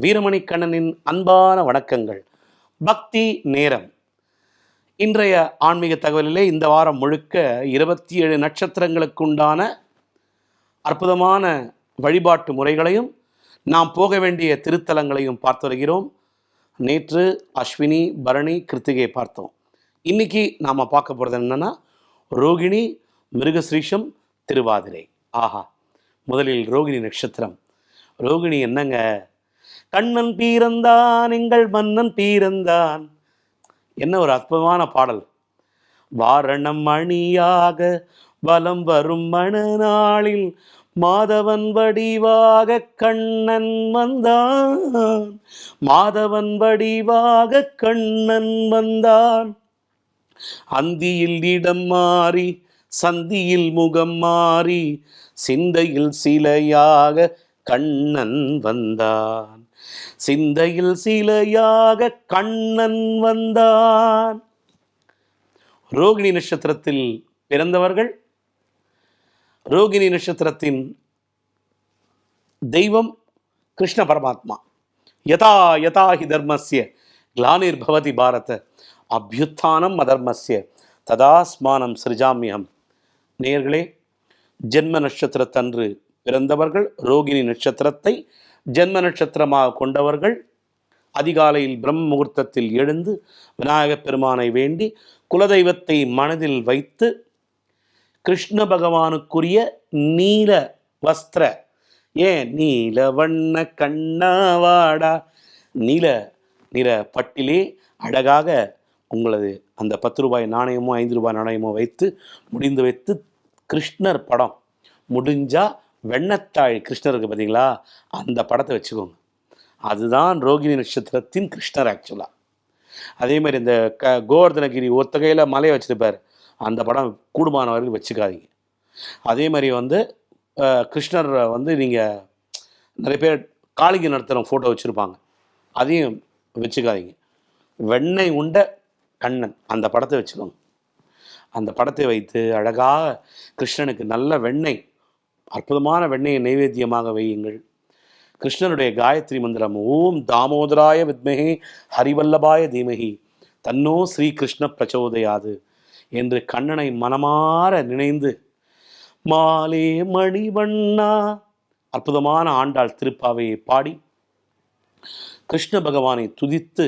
வீரமணி கண்ணனின் அன்பான வணக்கங்கள். பக்தி நேரம். இன்றைய ஆன்மீக தகவலிலே இந்த வாரம் முழுக்க இருபத்தி ஏழு நட்சத்திரங்களுக்குண்டான அற்புதமான வழிபாட்டு முறைகளையும் நாம் போக வேண்டிய திருத்தலங்களையும் பார்த்து வருகிறோம். நேற்று அஸ்வினி பரணி கிருத்திகை பார்த்தோம். இன்னைக்கு நாம் பார்க்க போகிறது என்னென்னா ரோகிணி மிருகஸ்ரீஷம் திருவாதிரை. ஆஹா முதலில் ரோகிணி நட்சத்திரம். ரோகிணி என்னங்க? கண்ணன் பீரந்தான் எங்கள் மன்னன் பீரந்தான் என்ன ஒரு அற்புதமான பாடல். வாரணம் மணியாக வலம் வரும் மணநாளில் மாதவன் வடிவாக கண்ணன் வந்தான். மாதவன் வடிவாக கண்ணன் வந்தான். அந்தியில் இடம் மாறி சந்தியில் முகம் மாறி சிந்தையில் சிலையாக கண்ணன் வந்தான். சிந்தையில் சிலையாக கண்ணன் வந்தான். ரோகிணி நட்சத்திரத்தில் பிறந்தவர்கள். ரோகிணி நட்சத்திரத்தின் தெய்வம் கிருஷ்ண பரமாத்மா. யதா யதா ஹி தர்மஸ்ய கிளானிர் பவதி பாரத அபியுத்தானம் அதர்மஸ்ய ததாஸ்மானம் சிருஜாமியம். நேயர்களே ஜென்ம நட்சத்திரத்தன்று பிறந்தவர்கள் ரோகிணி நட்சத்திரத்தை ஜென்ம நட்சத்திரமாக கொண்டவர்கள் அதிகாலையில் பிரம்ம முகூர்த்தத்தில் எழுந்து விநாயகப் பெருமானை வேண்டி குலதெய்வத்தை மனதில் வைத்து கிருஷ்ண பகவானுக்குரிய நீல வஸ்திர ஏன் நீல வண்ண கண்ணாவாடா நீல நிற பட்டிலே அழகாக உங்களது அந்த பத்து ரூபாய் நாணயமோ ஐந்து ரூபாய் நாணயமோ வைத்து முடிந்து வைத்து கிருஷ்ணர் படம் முடிஞ்சால் வெண்ணத்தாழ் கிருஷ்ணர் இருக்கு பார்த்தீங்களா அந்த படத்தை வச்சுக்கோங்க. அதுதான் ரோகிணி நட்சத்திரத்தின் கிருஷ்ணர் ஆக்சுவலாக அதே மாதிரி இந்த க கோவர்தனகிரி ஒத்தகையில் மலையை வச்சுருப்பார். அந்த படம் கூடுமான வரைக்கும் வச்சுக்காதீங்க. அதே மாதிரி வந்து கிருஷ்ணர் வந்து நீங்கள் நிறைய பேர் காளிங்க நடத்துகிற ஃபோட்டோ வச்சுருப்பாங்க. அதையும் வச்சுக்காதீங்க. வெண்ணெய் உண்ட கண்ணன் அந்த படத்தை வச்சுக்கோங்க. அந்த படத்தை வைத்து அழகாக கிருஷ்ணனுக்கு நல்ல வெண்ணெய் அற்புதமான வெண்ணெயை நைவேத்தியமாக வையுங்கள். கிருஷ்ணனுடைய காயத்ரி மந்திரம் ஓம் தாமோதராய வித்மகே ஹரிவல்லபாய தீமகி தன்னோ ஸ்ரீ கிருஷ்ண பிரச்சோதயாது என்று கண்ணனை மனமாற நினைந்து மாலே மணிவண்ணா அற்புதமான ஆண்டாள் திருப்பாவையை பாடி கிருஷ்ண பகவானை துதித்து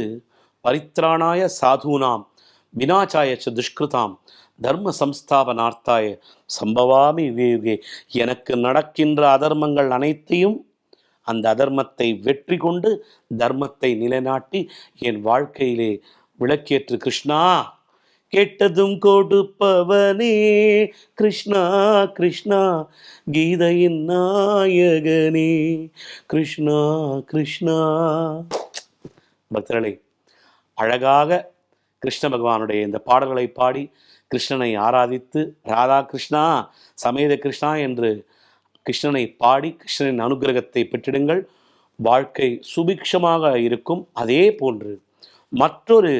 பரித்ராணாய சாதுனாம் வினாச்சாய ச துஷ்கிருதாம் தர்ம சம்ஸ்தாபனார்த்தாய சம்பவாமி விவேகே. எனக்கு நடக்கின்ற அதர்மங்கள் அனைத்தையும் அந்த அதர்மத்தை வெற்றி கொண்டு தர்மத்தை நிலைநாட்டி என் வாழ்க்கையிலே விளக்கேற்று கிருஷ்ணா கெட்டதும் கொடுப்பவனே கிருஷ்ணா கிருஷ்ணா கீதையின் நாயகனே கிருஷ்ணா கிருஷ்ணா. பக்தர்களே அழகாக கிருஷ்ண பகவானுடைய இந்த பாடல்களை பாடி கிருஷ்ணனை ஆராதித்து ராதா கிருஷ்ணா சமேத கிருஷ்ணா என்று கிருஷ்ணனை பாடி கிருஷ்ணனின் அனுகிரகத்தை பெற்றிடுங்கள். வாழ்க்கை சுபிக்ஷமாக இருக்கும். அதே போன்று மற்றொரு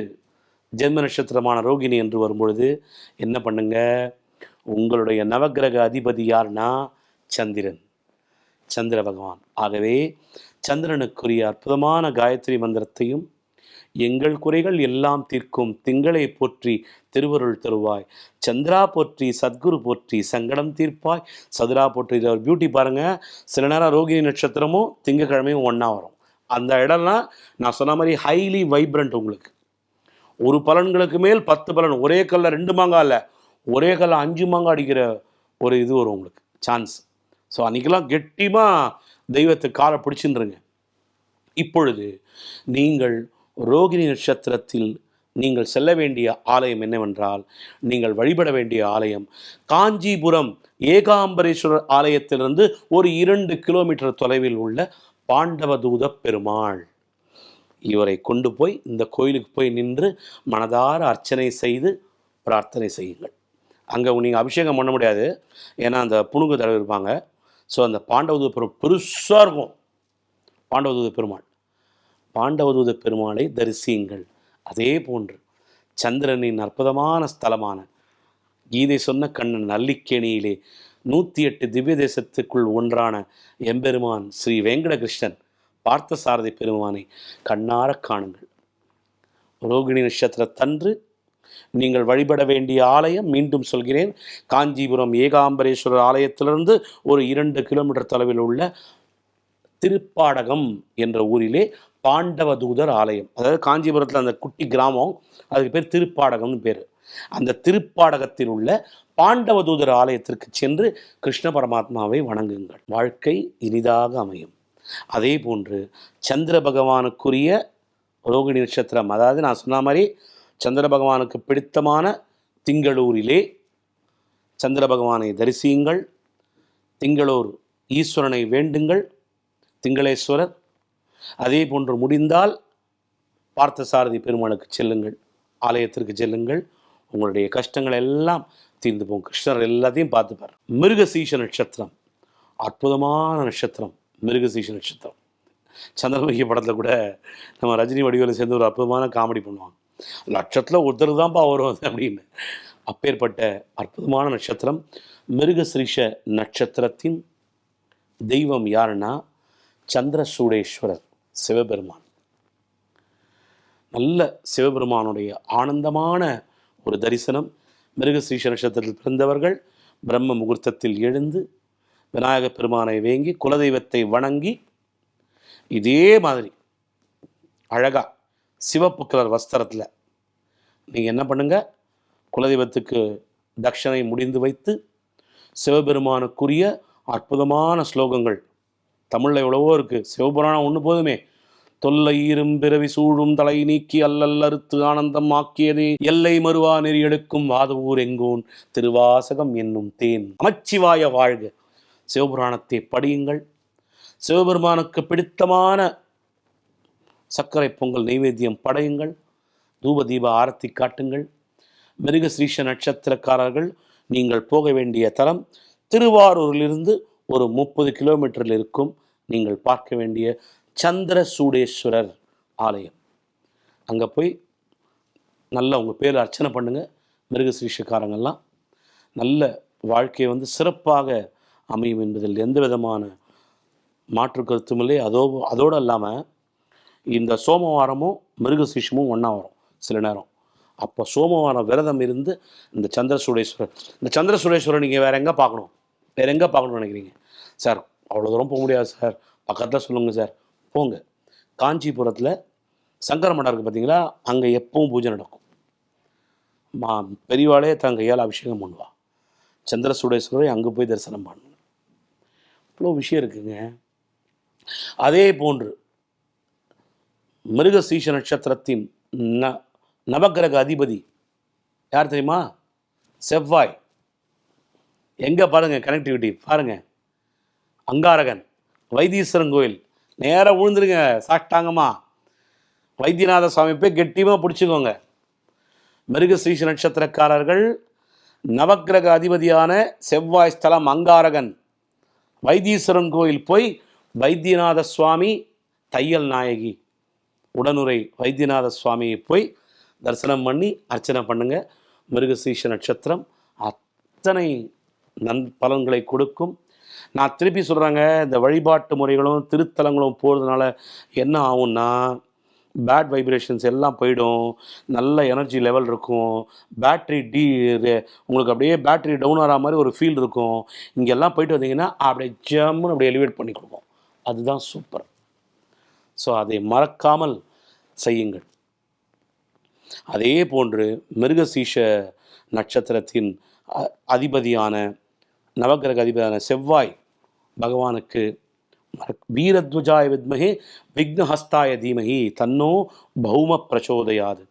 ஜென்ம நட்சத்திரமான ரோகிணி என்று வரும்பொழுது என்ன பண்ணுங்க? உங்களுடைய நவக்கிரக அதிபதி யார்னா? சந்திரன். சந்திர பகவான். ஆகவே சந்திரனுக்குரிய அற்புதமான காயத்ரி மந்திரத்தையும் எங்கள் குறைகள் எல்லாம் தீர்க்கும். திங்களை போற்றி திருவருள் தருவாய். சந்திரா போற்றி சத்குரு போற்றி சங்கடம் தீர்ப்பாய். சதுரா போற்றி இதை ஒரு பியூட்டி பாருங்க. சில நேரம் ரோகிணி நட்சத்திரமும் திங்கக்கிழமையும் ஒன்றா வரும். அந்த இடம்லாம் நான் சொன்ன மாதிரி ஹைலி வைப்ரண்ட் உங்களுக்கு. ஒரு பலன்களுக்கு மேல் பத்து பலன். ஒரே கல்ல ரெண்டு மாங்காய் இல்லை. ஒரே கல்ல அஞ்சு மாங்காய் அடிக்கிற ஒரு இது வரும் உங்களுக்கு. சான்ஸ் ஸோ அன்றைக்கெல்லாம் கெட்டியமாக தெய்வத்தை காலை பிடிச்சின்றுங்க. இப்பொழுது நீங்கள் ரோகிணி நட்சத்திரத்தில் நீங்கள் செல்ல வேண்டிய ஆலயம் என்னவென்றால் நீங்கள் வழிபட வேண்டிய ஆலயம் காஞ்சிபுரம் ஏகாம்பரேஸ்வரர் ஆலயத்திலிருந்து ஒரு இரண்டு கிலோமீட்டர் தொலைவில் உள்ள பாண்டவதூத பெருமாள். இவரை கொண்டு போய் இந்த கோயிலுக்கு போய் நின்று மனதார அர்ச்சனை செய்து பிரார்த்தனை செய்யுங்கள். அங்கே நீங்கள் அபிஷேகம் பண்ண முடியாது. ஏன்னா அந்த புணுகு தடவை இருப்பாங்க. ஸோ அந்த பாண்டவதூத பெரும் பெருசாக இருக்கும். பாண்டவதூத பெருமாள். பாண்டவதூத பெருமாளை தரிசியுங்கள். அதே போன்று சந்திரனின் அற்புதமான ஸ்தலமான கீதை சொன்ன கண்ணன் நல்லிக்கேணியிலே நூற்றி எட்டு திவ்ய தேசத்துக்குள் ஒன்றான எம்பெருமான் ஸ்ரீ வெங்கடகிருஷ்ணன் பார்த்த சாரதி பெருமானை கண்ணார காணுங்கள். ரோகிணி நட்சத்திரத்தன்று நீங்கள் வழிபட வேண்டிய ஆலயம் மீண்டும் சொல்கிறேன். காஞ்சிபுரம் ஏகாம்பரேஸ்வரர் ஆலயத்திலிருந்து ஒரு இரண்டு கிலோமீட்டர் தொலைவில் உள்ள திருப்பாடகம் என்ற ஊரிலே பாண்டவதூதர் ஆலயம். அதாவது காஞ்சிபுரத்தில் அந்த குட்டி கிராமம் அதுக்கு பேர் திருப்பாடகம்னு பேர். அந்த திருப்பாடகத்தில் உள்ள பாண்டவதூதர் ஆலயத்திற்கு சென்று கிருஷ்ண பரமாத்மாவை வணங்குங்கள். வாழ்க்கை இனிதாக அமையும். அதே போன்று சந்திர பகவானுக்குரிய ரோகிணி நட்சத்திரம் அதாவது நான் சொன்ன மாதிரி சந்திர பகவானுக்கு பிடித்தமான திங்களூரிலே சந்திர பகவானை தரிசியுங்கள். திங்களூர் ஈஸ்வரனை வேண்டுங்கள். திங்களேஸ்வரர் அதே போன்று முடிந்தால் பார்த்தசாரதி பெருமானுக்கு செல்லுங்கள் ஆலயத்திற்கு செல்லுங்கள். உங்களுடைய கஷ்டங்கள் எல்லாம் தீர்ந்து போகும். கிருஷ்ணர் எல்லாத்தையும் பார்த்துப்பார் மிருகசீஷ நட்சத்திரம். அற்புதமான நட்சத்திரம். மிருகசீஷ நட்சத்திரம். சந்திரமுகி படத்தில் கூட நம்ம ரஜினி வடிவேலு சேர்ந்து ஒரு அற்புதமான காமெடி பண்ணுவாங்க. லட்சத்தில் ஒருத்தர் தான்ப்பா வரும் அது அப்படின்னு. அப்பேற்பட்ட அற்புதமான நட்சத்திரம். மிருகசிரீஷ நட்சத்திரத்தின் தெய்வம் யாருன்னா சந்திர சூடேஸ்வரர் சிவபெருமான். நல்ல சிவபெருமானுடைய ஆனந்தமான ஒரு தரிசனம். மிருகசீஷ நட்சத்திரத்தில் பிறந்தவர்கள் பிரம்ம முகூர்த்தத்தில் எழுந்து விநாயக பெருமானை வேங்கி குலதெய்வத்தை வணங்கி இதே மாதிரி அழகா சிவப்பு கலர் வஸ்திரத்தில் நீங்கள் என்ன பண்ணுங்க? குலதெய்வத்துக்கு தட்சணை முடிந்து வைத்து சிவபெருமானுக்குரிய அற்புதமான ஸ்லோகங்கள் தமிழில் எவ்வளவோ இருக்குது சிவபுராணம் ஒன்று போதுமே. தொல்லை இரும் பிறவி சூழும் தலை நீக்கி அல்லல் அறுத்து ஆனந்தம் ஆக்கியதே. எல்லை மறுவா நெறி எடுக்கும் வாதவூர் எங்கோன். திருவாசகம் என்னும் தேன். அமைச்சிவாய வாழ்க. சிவபுராணத்தை படியுங்கள். சிவபெருமானுக்கு பிடித்தமான சர்க்கரை பொங்கல் நைவேத்தியம் படையுங்கள். தூப தீப ஆரத்தி காட்டுங்கள். மிருகஸ்ரீஷ நட்சத்திரக்காரர்கள் நீங்கள் போக வேண்டிய தலம் திருவாரூரிலிருந்து ஒரு முப்பது கிலோமீட்டரில் இருக்கும். நீங்கள் பார்க்க வேண்டிய சந்திர சூடேஸ்வரர் ஆலயம். அங்கே போய் நல்லா உங்கள் பேர் அர்ச்சனை பண்ணுங்கள் மிருகசீஷக்காரங்கள்லாம் நல்ல வாழ்க்கையை வந்து சிறப்பாக அமையும் என்பதில் எந்த விதமான மாற்று கருத்தும் இல்லை. அதோ அதோடு இல்லாமல் இந்த சோமவாரமும் மிருகசீஷமும் ஒன்றா வரும் சில நேரம். அப்போ சோமவாரம் விரதம் இருந்து இந்த சந்திர சுடேஸ்வரர் இந்த சந்திர சந்திரசூடேஸ்வரர் நீங்கள் வேறு எங்கே பார்க்கணும்? வேறு எங்கே பார்க்கணும்னு நினைக்கிறீங்க? சார் அவ்வளோ தூரம் போக முடியாது சார். பக்கத்தில் சொல்லுங்கள் சார். போங்க. காஞ்சிபுரத்தில் சங்கர மடம் இருக்குது பார்த்தீங்களா அங்கே எப்பவும் பூஜை நடக்கும். மா பெரியவாளே தன் கையால் அபிஷேகம் பண்ணுவா. சந்திர சுடேஸ்வரரை அங்கே போய் தரிசனம் பண்ணணும். இவ்வளோ விஷயம் இருக்குங்க. அதே போன்று மிருகசீஷ நட்சத்திரத்தின் ந நவக்கிரக அதிபதி யார் தெரியுமா? செவ்வாய். எங்கே பாருங்க கனெக்டிவிட்டி பாருங்கள் அங்காரகன் வைத்தீஸ்வரன் கோயில். நேராக விழுந்துருங்க சாப்பிட்டாங்கம்மா. வைத்தியநாத சுவாமி போய் கெட்டியமாக பிடிச்சிக்கோங்க. மிருகசீஷ நட்சத்திரக்காரர்கள் நவக்கிரக அதிபதியான செவ்வாய் ஸ்தலம் அங்காரகன் வைத்தீஸ்வரன் கோயில் போய் வைத்தியநாத சுவாமி தையல் நாயகி உடனுரை வைத்தியநாத சுவாமியை போய் தரிசனம் பண்ணி அர்ச்சனை பண்ணுங்க. மிருகசீஷ நட்சத்திரம் அத்தனை நன் பலன்களை கொடுக்கும். நான் திருப்பி சொல்கிறேங்க இந்த வழிபாட்டு முறைகளும் திருத்தலங்களும் போகிறதுனால என்ன ஆகும்னா பேட் வைப்ரேஷன்ஸ் எல்லாம் போயிடும் நல்ல எனர்ஜி லெவல் இருக்கும் பேட்ரி டி உங்களுக்கு அப்படியே பேட்ரி டவுன் ஆகிற மாதிரி ஒரு ஃபீல் இருக்கும். இங்கெல்லாம் போயிட்டு வந்தீங்கன்னா அப்படியே ஜம்முன்னு அப்படியே எலிவேட் பண்ணி கொடுக்கும். அதுதான் சூப்பர் ஸோ அதை மறக்காமல் செய்யுங்கள். அதே போன்று மிருகசீஷ நட்சத்திரத்தின் அ- அதிபதியான நவக்கிரக அதிபதியான செவ்வாய் பகவானுக்கு வீரத்வஜாய வித்மகே விக்னஹஸ்தாய தீமகி தன்னோ பௌம பிரச்சோதையாது.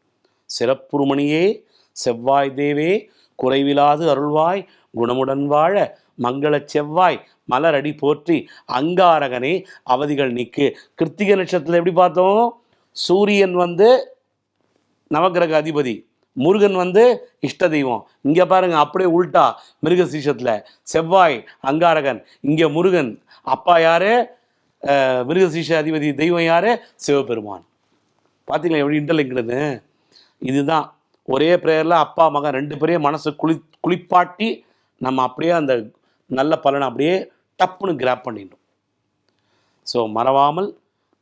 சிறப்புருமணியே செவ்வாய் தேவே குறைவிலாது அருள்வாய் குணமுடன் வாழ மங்களச் செவ்வாய் மலரடி போற்றி அங்காரகனே அவதிகள் நீக்கு. கிருத்திக நட்சத்திரத்தில் எப்படி பார்த்தோம்? சூரியன் வந்து நவக்கிரக அதிபதி. முருகன் வந்து இஷ்ட தெய்வம். இங்கே பாருங்கள் அப்படியே உல்டா மிருகசீஷத்தில் செவ்வாய் அங்காரகன். இங்கே முருகன். அப்பா யாரு? மிருக மிருகசீஷ அதிபதி தெய்வம் யாரு? சிவபெருமான். பார்த்தீங்களா எப்படி இன்டர்லிங்க்டுன்னு இதுதான். ஒரே ப்ரேயரில் அப்பா மகன் ரெண்டு பேரையும் மனசு குளி குளிப்பாட்டி நம்ம அப்படியே அந்த நல்ல பலனை அப்படியே டப்புன்னு கிராப் பண்ணிடணும். ஸோ மறவாமல்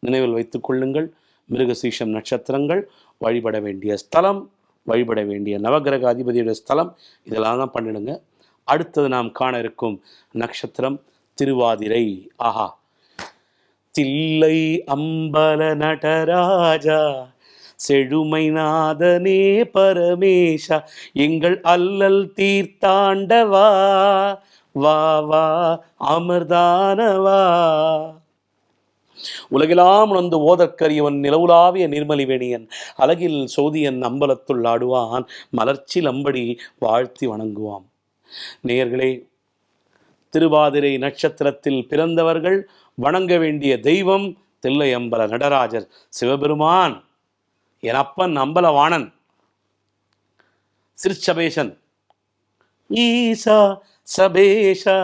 நினைவில் வைத்துக் கொள்ளுங்கள். மிருகசீஷம் நட்சத்திரங்கள் வழிபட வேண்டிய ஸ்தலம் வழிபட வேண்டிய நவகிரக அதிபதியோட ஸ்தலம். இதெல்லாம் தான் பண்ணிடுங்க. அடுத்தது நாம் காண இருக்கும் நட்சத்திரம் திருவாதிரை. ஆஹா. தில்லை அம்பல நடராஜா செழுமை நாதனே பரமேஷா எங்கள் அல்லல் தீர்த்தாண்டவா வா வா அமர்தானவா. உலகெல்லாம் உணர்ந்து ஓதற்கரியவன் நிலவுலாவிய நிர்மலிவேணியன். அழகில் சோதியன் அம்பலத்துள் ஆடுவான் மலர்ச்சி லம்படி வாழ்த்தி வணங்குவான். நேயர்களே திருவாதிரை நட்சத்திரத்தில் பிறந்தவர்கள் வணங்க வேண்டிய தெய்வம் தில்லை அம்பல நடராஜர் சிவபெருமான் என் அப்பன் அம்பலவாணன் சிற்சபேசன் ஈசா சபேஷா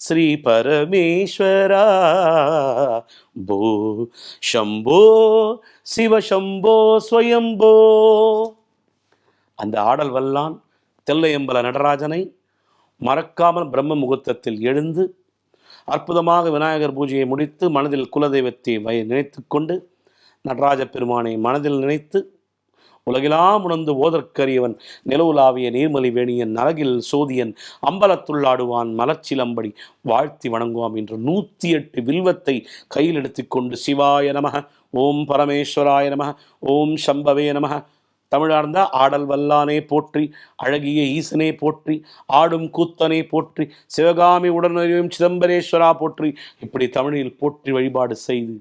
ஸ்ரீ பரமேஸ்வரா போ சம்போ சிவசம்போ ஸ்வயம்போ. அந்த ஆடல் வல்லான் தெல்லையம்பல நடராஜனை மறக்காமல் பிரம்ம முகூர்த்தத்தில் எழுந்து அற்புதமாக விநாயகர் பூஜையை முடித்து மனதில் குலதெய்வத்தை வய நினைத்து கொண்டு நடராஜ பெருமானை மனதில் நினைத்து உலகிலாம் உணர்ந்து ஓதற்கரியவன் நிலவுலாவிய நீர்மலி வேணியன் நரகில் சோதியன் அம்பலத்துள்ளாடுவான் மலச்சிலம்படி வாழ்த்தி வணங்குவாம் என்று நூற்றி எட்டு வில்வத்தை கையில் எடுத்துக்கொண்டு சிவாய நமக ஓம் பரமேஸ்வராய நமக ஓம் சம்பவே நமக. தமிழார்ந்த ஆடல் வல்லானே போற்றி அழகிய ஈசனே போற்றி ஆடும் கூத்தனே போற்றி சிவகாமி உடனடியும் சிதம்பரேஸ்வரா போற்றி இப்படி தமிழில் போற்றி வழிபாடு செய்து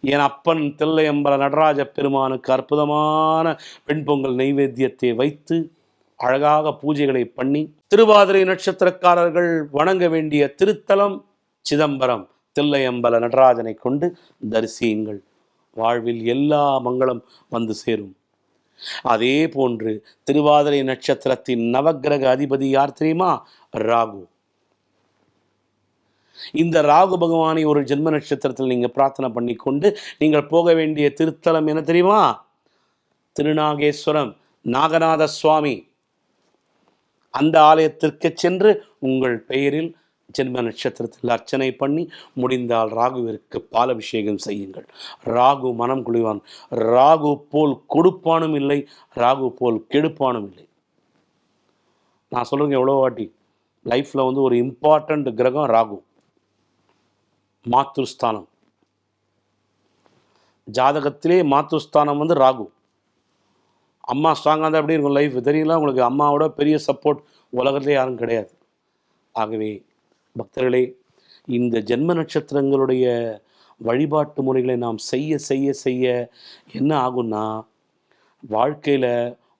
என் அப்பன் தில்லையம்பல நடராஜ பெருமானுக்கு அற்புதமான வெண்பொங்கல் நைவேத்தியத்தை வைத்து அழகாக பூஜைகளை பண்ணி திருவாதிரை நட்சத்திரக்காரர்கள் வணங்க வேண்டிய திருத்தலம் சிதம்பரம் தில்லையம்பல நடராஜனை கொண்டு தரிசியுங்கள். வாழ்வில் எல்லா மங்களம் வந்து சேரும். அதே போன்று திருவாதிரை நட்சத்திரத்தின் நவக்கிரக அதிபதி யார் தெரியுமா? ராகு. இந்த ராகு பகவானை ஒரு ஜென்ம நட்சத்திரத்தில் நீங்கள் பிரார்த்தனை பண்ணிக்கொண்டு நீங்கள் போக வேண்டிய திருத்தலம் என்ன தெரியுமா? திருநாகேஸ்வரம் நாகநாத சுவாமி அந்த ஆலயத்திற்கு சென்று உங்கள் பெயரில் ஜென்ம நட்சத்திரத்தில் அர்ச்சனை பண்ணி முடிந்தால் ராகுவிற்கு பாலபிஷேகம் செய்யுங்கள். ராகு மனம் குளிவான் ராகு போல் கொடுப்பானும் இல்லை ராகு போல் கெடுப்பானும் இல்லை. நான் சொல்லுங்க எவ்வளோ வாட்டி. லைஃப்பில் வந்து ஒரு இம்பார்ட்டண்ட் கிரகம் ராகு. மாத்ருஸ்தானம். ஜாதகத்திலே மாத்ருஸ்தானம் வந்து ராகு. அம்மா ஸ்ட்ராங்காக இருந்தால் எப்படி இருக்கும் லைஃப் தெரியல உங்களுக்கு அம்மாவோட பெரிய சப்போர்ட் உலகத்திலே யாரும் கிடையாது. ஆகவே பக்தர்களே இந்த ஜென்ம நட்சத்திரங்களுடைய வழிபாட்டு முறைகளை நாம் செய்ய செய்ய செய்ய என்ன ஆகும்னா வாழ்க்கையில்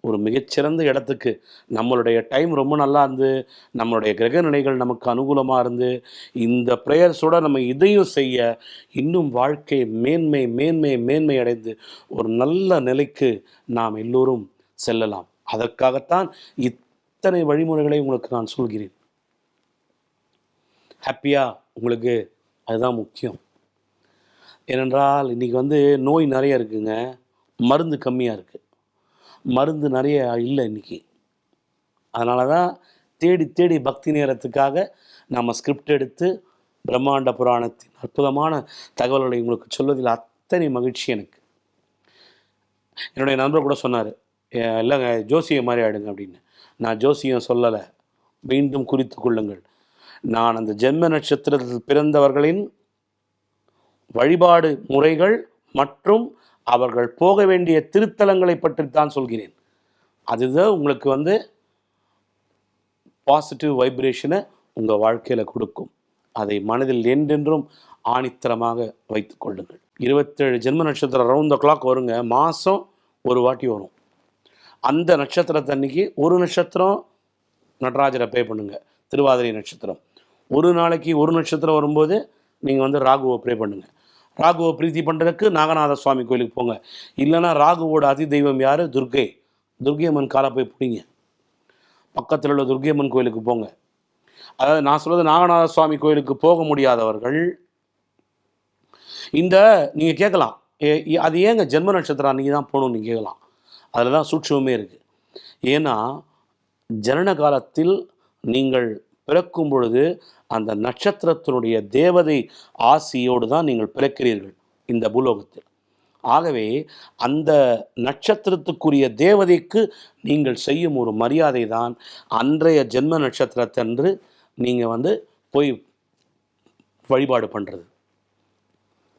ஒரு மிகச்சிறந்த இடத்துக்கு. நம்மளுடைய டைம் ரொம்ப நல்லா இருந்து நம்மளுடைய கிரக நிலைகள் நமக்கு அனுகூலமாக இருந்து இந்த ப்ரேயர்ஸோட நம்ம இதையும் செய்ய இன்னும் வாழ்க்கை மேன்மை மேன்மை மேன்மை அடைந்து ஒரு நல்ல நிலைக்கு நாம் எல்லோரும் செல்லலாம். அதற்காகத்தான் இத்தனை வழிமுறைகளை உங்களுக்கு நான் சொல்கிறேன். ஹாப்பியாக உங்களுக்கு அதுதான் முக்கியம். ஏனென்றால் இன்றைக்கி வந்து நோய் நிறைய இருக்குங்க. மருந்து கம்மியாக இருக்குது மருந்து நிறைய இல்லை இன்னைக்கு. அதனால தான் தேடி தேடி பக்தி நேரத்துக்காக நம்ம ஸ்கிரிப்ட் எடுத்து பிரம்மாண்ட புராணத்தின் அற்புதமான தகவல்களை உங்களுக்கு சொல்வதில் அத்தனை மகிழ்ச்சி எனக்கு. என்னுடைய நண்பர் கூட சொன்னார் இல்லைங்க ஜோசியம் மாதிரி ஆயிடுங்க அப்படின்னு. நான் ஜோசியம் சொல்லலை. மீண்டும் குறித்து கொள்ளுங்கள். நான் அந்த ஜென்ம நட்சத்திரத்தில் பிறந்தவர்களின் வழிபாடு முறைகள் மற்றும் அவர்கள் போக வேண்டிய திருத்தலங்களை பற்றித்தான் சொல்கிறேன். அதுதான் உங்களுக்கு வந்து பாசிட்டிவ் வைப்ரேஷனை உங்கள் வாழ்க்கையில் கொடுக்கும். அதை மனதில் என்றென்றும் ஆணித்தரமாக வைத்து கொள்ளுங்கள். இருபத்தேழு ஜென்ம நட்சத்திரம் ரவுண்ட் த கிளாக் வருங்க. மாதம் ஒரு வாட்டி வரும். அந்த நட்சத்திரத்தன்னைக்கு ஒரு நட்சத்திரம் நடராஜரை பே பண்ணுங்க. திருவாதிரை நட்சத்திரம். ஒரு நாளைக்கு ஒரு நட்சத்திரம் வரும்போது நீங்கள் வந்து ராகுவை ப்ரே பண்ணுங்கள் ராகுவை பிரீத்தி பண்ணுறதுக்கு நாகநாத சுவாமி கோயிலுக்கு போங்க. இல்லைன்னா ராகுவோட அதி தெய்வம் யார்? துர்கை. துர்கையம்மன் காலை போய் பிடிங்க. பக்கத்தில் உள்ள துர்கையம்மன் கோயிலுக்கு போங்க. அதாவது நான் சொல்றது நாகநாத சுவாமி கோயிலுக்கு போக முடியாதவர்கள் இந்த நீங்கள் கேட்கலாம். ஏ- அது ஏங்க ஜென்ம நட்சத்திரம் அன்றைக்கி தான் போகணும்னு நீங்கள் கேட்கலாம். அதில் தான் சூட்சமே இருக்குது ஏன்னா ஜனன காலத்தில் நீங்கள் பிறக்கும் பொழுது அந்த நட்சத்திரத்தினுடைய தேவதை ஆசியோடு தான் நீங்கள் பிறக்கிறீர்கள் இந்த பூலோகத்தில். ஆகவே அந்த நட்சத்திரத்துக்குரிய தேவதைக்கு நீங்கள் செய்யும் ஒரு மரியாதை தான் அன்றைய ஜென்ம நட்சத்திரத்தன்று நீங்கள் வந்து போய் வழிபாடு பண்ணுறது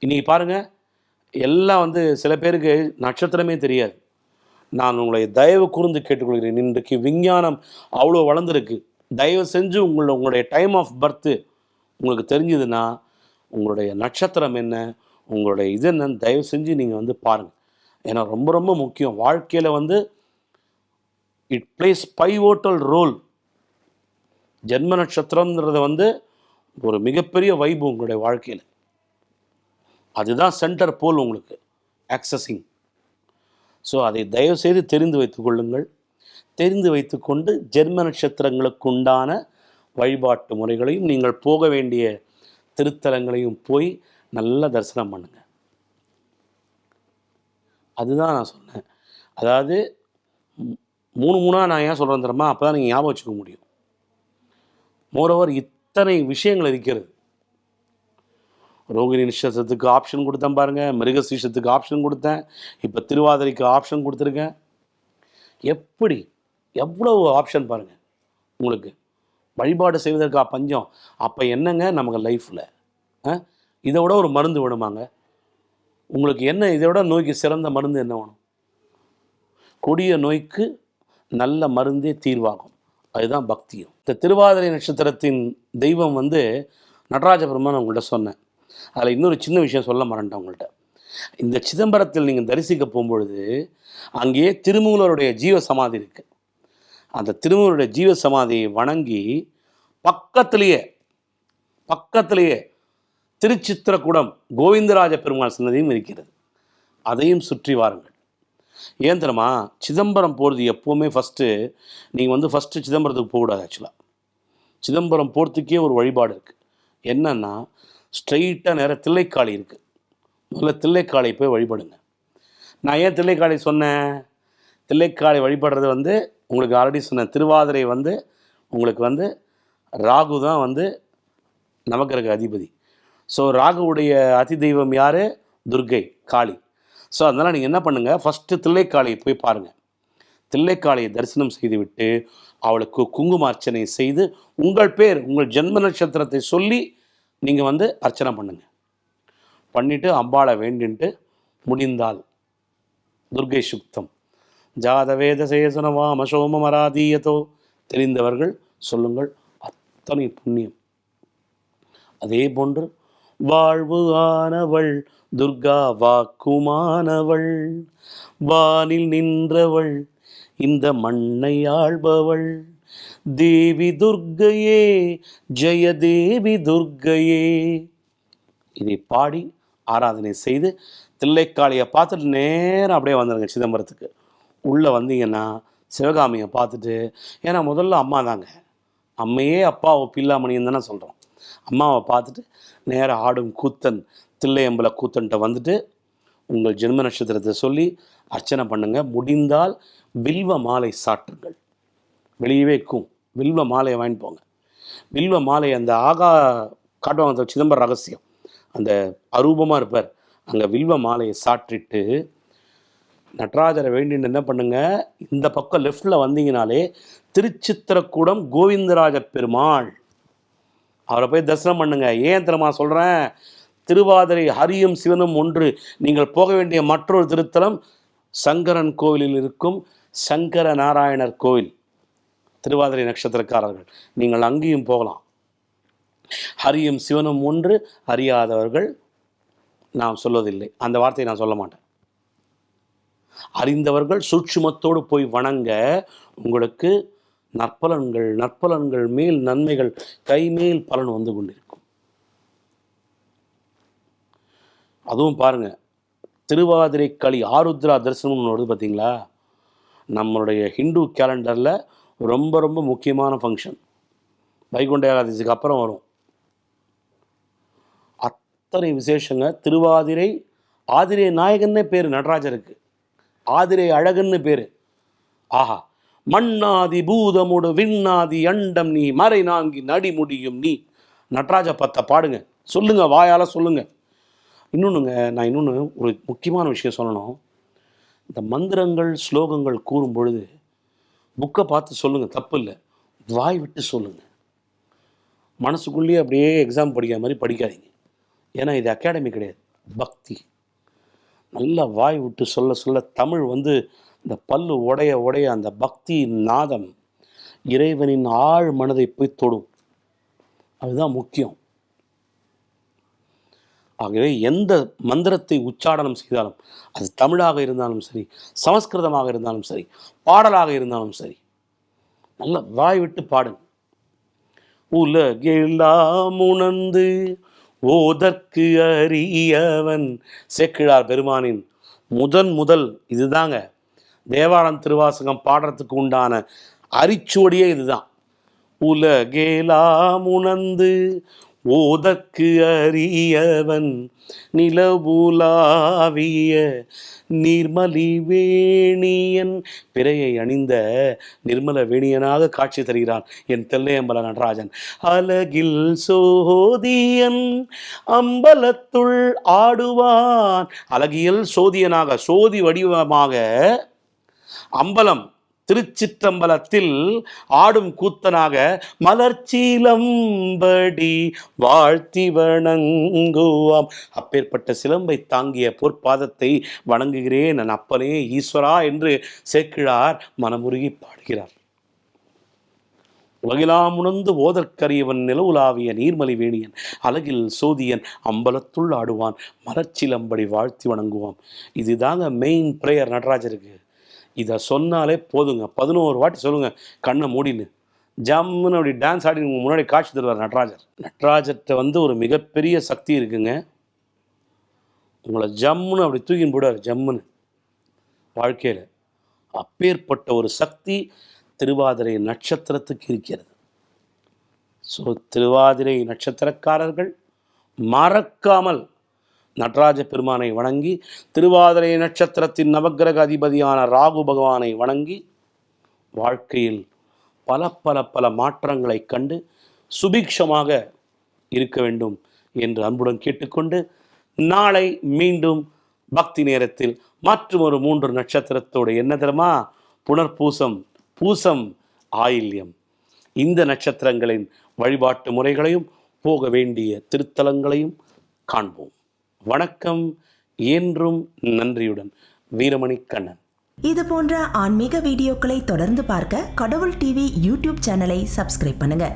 இன்றைக்கி பாருங்கள் எல்லாம் வந்து சில பேருக்கு நட்சத்திரமே தெரியாது. நான் உங்களை தயவு கூர்ந்து கேட்டுக்கொள்கிறேன். இன்றைக்கு விஞ்ஞானம் அவ்வளோ வளர்ந்துருக்கு. தயவு செஞ்சு உங்களை உங்களுடைய டைம் ஆஃப் பர்த்து உங்களுக்கு தெரிஞ்சதுன்னா உங்களுடைய நட்சத்திரம் என்ன உங்களுடைய இது என்னன்னு தயவு செஞ்சு நீங்கள் வந்து பாருங்கள் ஏன்னா ரொம்ப ரொம்ப முக்கியம். வாழ்க்கையில் வந்து இட் பிளேஸ் பைவோட்டல் ரோல் ஜென்ம நட்சத்திரம்ன்றது வந்து ஒரு மிகப்பெரிய வைப்பு உங்களுடைய வாழ்க்கையில். அதுதான் சென்டர் போல் உங்களுக்கு ஆக்சஸிங் ஸோ அதை தயவுசெய்து தெரிந்து வைத்துக் கொள்ளுங்கள். தெரிந்து வைத்துக்கொண்டு ஜென்ம நட்சத்திரங்களுக்கு உண்டான வழிபாட்டு முறைகளையும் நீங்கள் போக வேண்டிய திருத்தலங்களையும் போய் நல்ல தரிசனம் பண்ணுங்க. அதுதான் நான் சொன்னேன். அதாவது மூணு மூணாக நான் ஏன் சொல்கிறேன் தெரியுமா? அப்போ தான் நீங்கள் ஞாபகம் வச்சுக்க முடியும். மோரோவர் இத்தனை விஷயங்கள் இருக்கிறது. ரோகிணி நட்சத்திரத்துக்கு ஆப்ஷன் கொடுத்தேன் பாருங்கள் மிருகசீஷத்துக்கு ஆப்ஷன் கொடுத்தேன் இப்போ திருவாதிரைக்கு ஆப்ஷன் கொடுத்துருக்கேன். எப்படி? எவ்வளவு ஆப்ஷன் பாருங்கள் உங்களுக்கு. வழிபாடு செய்வதற்கா பஞ்சம். அப்போ என்னங்க நமக்கு லைஃப்பில் இதை விட ஒரு மருந்து வேணுமாங்க? உங்களுக்கு என்ன? இதை விட நோய்க்கு சிறந்த மருந்து என்ன வேணும்? கொடிய நோய்க்கு நல்ல மருந்தே தீர்வாகும். அதுதான் பக்தியும். இந்த திருவாதிரை நட்சத்திரத்தின் தெய்வம் வந்து நடராஜ பெருமான் உங்கள்கிட்ட சொன்னேன். அதில் இன்னொரு சின்ன விஷயம் சொல்ல மறந்துட்டேன் உங்கள்கிட்ட இந்த சிதம்பரத்தில் நீங்கள் தரிசிக்க போகும்பொழுது அங்கேயே திருமூலருடைய ஜீவ சமாதி இருக்குது அந்த திருமூலருடைய ஜீவ சமாதியை வணங்கி பக்கத்திலேயே பக்கத்திலேயே திருச்சித்திரக்கூடம் கோவிந்தராஜ பெருமாள் சன்னதியும் இருக்கிறது. அதையும் சுற்றி வாருங்கள். ஏன் தெரியுமா? சிதம்பரம் போகிறது எப்போவுமே ஃபஸ்ட்டு நீங்கள் வந்து ஃபஸ்ட்டு சிதம்பரத்துக்கு போகக்கூடாது ஆக்சுவலாக சிதம்பரம் போகிறதுக்கே ஒரு வழிபாடு இருக்குது என்னென்னா ஸ்ட்ரைட்டாக நேராக தில்லைக்காளி இருக்குது முதல்ல தில்லைக்காளை போய் வழிபடுங்க. நான் ஏன் தில்லைக்காளை சொன்னேன்? தில்லைக்காளை வழிபடுறது வந்து உங்களுக்கு ஆல்ரெடி சொன்னேன் திருவாதிரை வந்து உங்களுக்கு வந்து ராகு தான் வந்து நவக்கிரக அதிபதி. ஸோ ராகுவுடைய அதி தெய்வம் யார்? துர்கை காளி. ஸோ அதனால் நீங்கள் என்ன பண்ணுங்கள் ஃபஸ்ட்டு தில்லைக்காளியை போய் பாருங்கள் தில்லைக்காளியை தரிசனம் செய்துவிட்டு அவளுக்கு குங்கும அர்ச்சனை செய்து உங்கள் பேர் உங்கள் ஜென்ம நட்சத்திரத்தை சொல்லி நீங்கள் வந்து அர்ச்சனை பண்ணுங்கள் பண்ணிட்டு அம்பாளை வேண்டின்ட்டு முடிந்தால் துர்கை சுக்தம் ஜாதவேத சேசனவாம சோமம் தெரிந்தவர்கள் சொல்லுங்கள். அத்தனை புண்ணியம். அதே போன்று வாழ்வு ஆனவள் துர்கா வாக்குமானவள் வானில் நின்றவள் இந்த மண்ணை ஆள்பவள். தேவி துர்க்கையே ஜெய தேவி துர்க்கையே இதை பாடி ஆராதனை செய்து தில்லைக்காளியை பார்த்துட்டு நேரம் அப்படியே வந்துடுங்க சிதம்பரத்துக்கு. உள்ளே வந்தீங்கன்னா சிவகாமியை பார்த்துட்டு ஏன்னா முதல்ல அம்மா தாங்க. அம்மையே அப்பாவை பில்லாமணின்னு தானே சொல்கிறோம் அம்மாவை பார்த்துட்டு நேராக ஆடும் கூத்தன் தில்லையம்பல கூத்தன்ட்ட வந்துட்டு உங்கள் ஜென்ம நட்சத்திரத்தை சொல்லி அர்ச்சனை பண்ணுங்கள் முடிந்தால் வில்வ மாலை சாற்றுங்கள். வெளியவே இருக்கும். வில்வ மாலையை வாங்கிட்டு போங்க. வில்வ மாலை அந்த ஆகா காட்டுவாங்க அந்த சிதம்பர ரகசியம். அந்த அரூபமாக இருப்பார். அங்கே வில்வ மாலையை சாற்றிட்டு நடராஜரை வேண்டின்னு என்ன பண்ணுங்க? இந்த பக்கம் லெஃப்டில் வந்தீங்கனாலே திருச்சித்திரக்கூடம் கோவிந்தராஜ பெருமாள். அவரை போய் தரிசனம் பண்ணுங்க. ஏன் தெரியுமா சொல்கிறேன் திருவாதிரை ஹரியும் சிவனும் ஒன்று. நீங்கள் போக வேண்டிய மற்றொரு திருத்தலம் சங்கரன் கோவிலில் இருக்கும் சங்கர நாராயணர் கோவில். திருவாதிரை நட்சத்திரக்காரர்கள். நீங்கள் அங்கேயும் போகலாம். ஹரியும் சிவனும் ஒன்று அறியாதவர்கள் நாம் சொல்வதில்லை அந்த வார்த்தையை நான் சொல்ல மாட்டேன். அறிந்தவர்கள் சூட்சுமத்தோடு போய் வணங்க உங்களுக்கு நற்பலன்கள் நற்பலன்கள் மேல் நன்மைகள் கைமேல் பலன் வந்து கொண்டிருக்கும். அதுவும் பாருங்க திருவாதிரை களி ஆருத்ரா தரிசனம்னு வருது பார்த்தீங்களா நம்மளுடைய ஹிந்து கேலண்டரில் ரொம்ப ரொம்ப முக்கியமான ஃபங்க்ஷன் வைகுண்ட ஏகாதசிக்கு அப்புறம் வரும். அத்தனை விசேஷங்க திருவாதிரை ஆதிரை நாயகன்னே பேர் நடராஜருக்கு. ஆதிரை அழகன்னு பேர். ஆஹா மண்ணாதி பூதமுடு விண்ணாதி அண்டம் நீ மறை நாங்கி நடி முடியும் நீ. நடராஜ பத்த பாடுங்க. சொல்லுங்க வாயால் சொல்லுங்க. இன்னொன்றுங்க நான் இன்னொன்று ஒரு முக்கியமான விஷயம் சொல்லணும். இந்த மந்திரங்கள் ஸ்லோகங்கள் கூறும் பொழுது புக்கை பார்த்து சொல்லுங்கள் தப்பு இல்லை வாய் விட்டு சொல்லுங்கள் மனசுக்குள்ளேயே அப்படியே எக்ஸாம் படிக்கிற மாதிரி படிக்காதீங்க. ஏன்னா இது அகாடமி கிடையாது. பக்தி. நல்லா வாய் விட்டு சொல்ல சொல்ல தமிழ் வந்து இந்த பல்லு உடைய உடைய அந்த பக்தி நாதம். இறைவனின் ஆழ் மனதை போய் தொடும். அதுதான் முக்கியம். ஆகவே எந்த மந்திரத்தை உச்சாடனம் செய்தாலும் அது தமிழாக இருந்தாலும் சரி சமஸ்கிருதமாக இருந்தாலும் சரி பாடலாக இருந்தாலும் சரி நல்ல வாய் விட்டு பாடுங்க. உலகெல்லாம் உணர்ந்து ஓதற்கு அறியவன் சேக்கிழார் பெருமானின் முதன் முதல் இதுதாங்க. தேவாரம் திருவாசகம் பாடுறதுக்கு உண்டான அரிச்சுவடியே இதுதான். உலகேலாம் உணர்ந்து ஓதக்கு அறியவன் நிலவுலாவிய நீர்மலி வேணியன் பிறையை அணிந்த நிர்மல வேணியனாக காட்சி தருகிறான் என் தெல்லையம்பல நடராஜன். அழகில் சோதியன் அம்பலத்துள் ஆடுவான். அழகியல் சோதியனாக சோதி வடிவமாக அம்பலம் திருச்சிற்றம்பலத்தில் ஆடும் கூத்தனாக மலர்ச்சீலம்படி வாழ்த்தி வணங்குவாம் அப்பேற்பட்ட சிலம்பை தாங்கிய பொற்பாதத்தை வணங்குகிறேன். நான் அப்பனே ஈஸ்வரா என்று சேக்கிழார் மனமுருகி பாடுகிறார். உலகிலாம் உணர்ந்து ஓதற்கரியவன் நிலவுலாவிய நீர்மலி வேணியன் அழகில் சோதியன் அம்பலத்துள் ஆடுவான் மலர்ச்சிலம்படி வாழ்த்தி வணங்குவான். இதுதாங்க மெயின் ப்ரேயர் நடராஜருக்கு. இதை சொன்னாலே போதுங்க. பதினோரு வாட்டி சொல்லுங்கள் கண்ணை மூடின்னு. ஜம்முன்னு அப்படி டான்ஸ் ஆடி முன்னாடி காட்சி தருவார் நடராஜர். நடராஜர்கிட்ட வந்து ஒரு மிகப்பெரிய சக்தி இருக்குங்க. உங்களை ஜம்முன்னு அப்படி தூக்கின்னு போடுவார் ஜம்முன்னு. வாழ்க்கையில். அப்பேற்பட்ட ஒரு சக்தி திருவாதிரை நட்சத்திரத்துக்கு இருக்கிறது. ஸோ திருவாதிரை நட்சத்திரக்காரர்கள் மறக்காமல் நடராஜ பெருமானை வணங்கி திருவாதிரை நட்சத்திரத்தின் நவக்கிரக அதிபதியான ராகு பகவானை வணங்கி வாழ்க்கையில் பல பல பல மாற்றங்களைக் கண்டு சுபிக்ஷமாக இருக்க வேண்டும் என்று அன்புடன் கேட்டுக்கொண்டு நாளை மீண்டும் பக்தி நேரத்தில் மற்றும் ஒரு மூன்று நட்சத்திரத்தோடு என்ன தெரியுமா? புனர்பூசம் பூசம் ஆயில்யம். இந்த நட்சத்திரங்களின் வழிபாட்டு முறைகளையும் போக வேண்டிய திருத்தலங்களையும் காண்போம். வணக்கம் என்றும் நன்றியுடன் வீரமணி கண்ணன். இது போன்ற ஆன்மீக வீடியோக்களை தொடர்ந்து பார்க்க கடவுள் டிவி யூடியூப் சேனலை சப்ஸ்கிரைப் பண்ணுங்க.